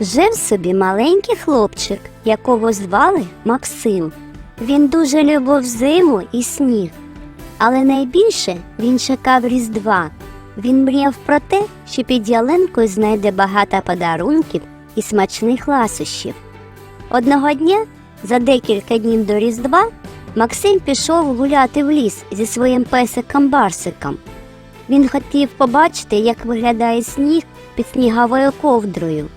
Жив собі маленький хлопчик, якого звали Максим. Він дуже любив зиму і сніг. Але найбільше він чекав Різдва. Він мріяв про те, що під ялинкою знайде багато подарунків і смачних ласощів. Одного дня, за декілька днів до Різдва, Максим пішов гуляти в ліс зі своїм песиком Барсиком. Він хотів побачити, як виглядає сніг під сніговою ковдрою.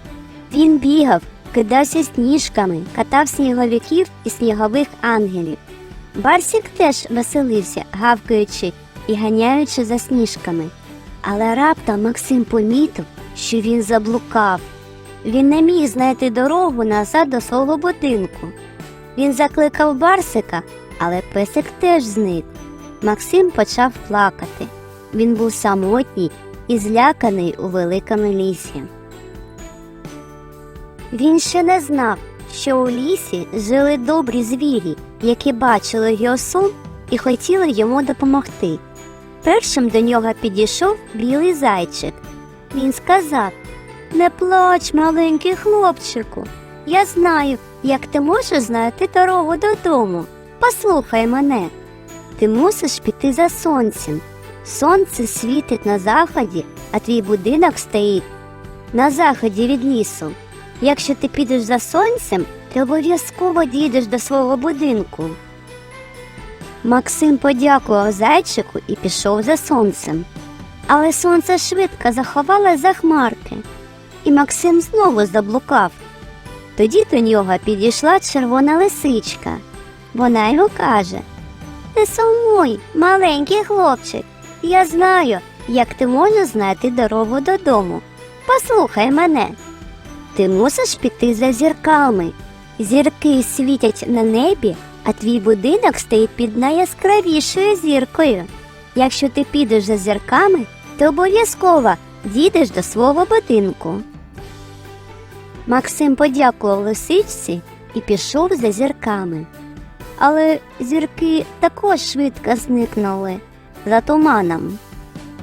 Він бігав, кидався сніжками, катав сніговиків і снігових ангелів. Барсік теж веселився, гавкаючи і ганяючи за сніжками. Але раптом Максим помітив, що він заблукав. Він не міг знайти дорогу назад до свого будинку. Він закликав Барсика, але песик теж зник. Максим почав плакати. Він був самотній і зляканий у великому лісі. Він ще не знав, що у лісі жили добрі звірі, які бачили його сон і хотіли йому допомогти. Першим до нього підійшов білий зайчик. Він сказав Не плач, маленький хлопчику. Я знаю, як ти можеш знайти дорогу додому. Послухай мене. Ти мусиш піти за сонцем. Сонце світить на заході, а твій будинок стоїть на заході від лісу. Якщо ти підеш за сонцем, ти обов'язково дійдеш до свого будинку. Максим подякував зайчику і пішов за сонцем. Але сонце швидко заховале за хмарки, і Максим знову заблукав. Тоді до нього підійшла червона лисичка. Вона йому каже Не сумуй, маленький хлопчик. Я знаю, як ти можеш знайти дорогу додому. Послухай мене. Ти мусиш піти за зірками. Зірки світять на небі, а твій будинок стоїть під найяскравішою зіркою. Якщо ти підеш за зірками, ти обов'язково дійдеш до свого будинку. Максим подякував лисичці і пішов за зірками. Але зірки також швидко зникнули за туманом,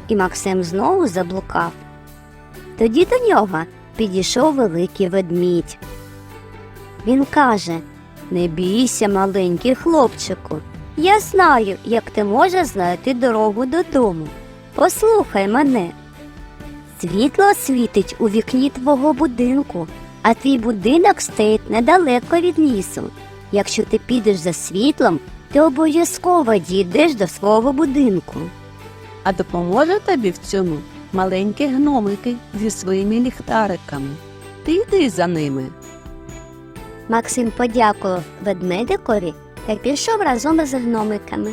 і Максим знову заблукав. Тоді до нього підійшов великий ведмідь. Він каже Не бійся, маленький хлопчику. Я знаю, як ти можеш знайти дорогу додому. Послухай мене. Світло світить у вікні твого будинку, а твій будинок стоїть недалеко від лісу. Якщо ти підеш за світлом, ти обов'язково дійдеш до свого будинку. А допоможе тобі в цьому маленькі гномики зі своїми ліхтариками. Ти йди за ними. Максим подякував ведмедикові та пішов разом із гномиками.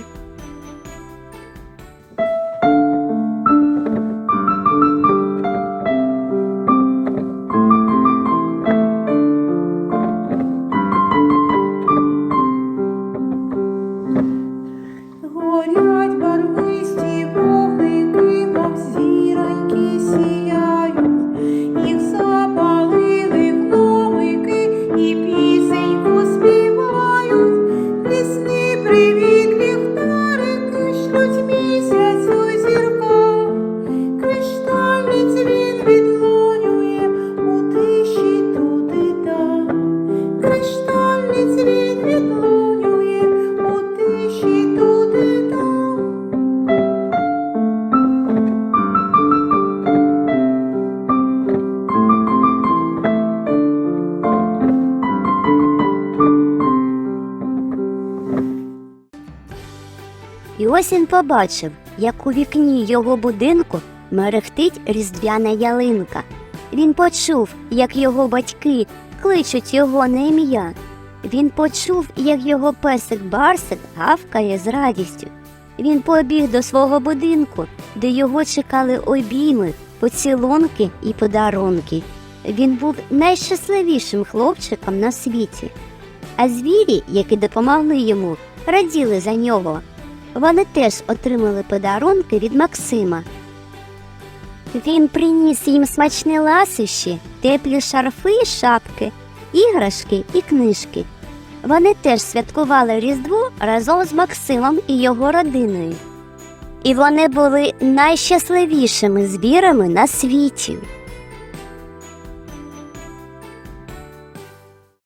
І ось він побачив, як у вікні його будинку мерехтить різдвяна ялинка. Він почув, як його батьки кличуть його на ім'я. Він почув, як його песик Барсик гавкає з радістю. Він побіг до свого будинку, де його чекали обійми, поцілунки і подарунки. Він був найщасливішим хлопчиком на світі. А звірі, які допомогли йому, раділи за нього. Вони теж отримали подарунки від Максима. Він приніс їм смачні ласощі, теплі шарфи і шапки, іграшки і книжки. Вони теж святкували Різдво разом з Максимом і його родиною. І вони були найщасливішими звірами на світі.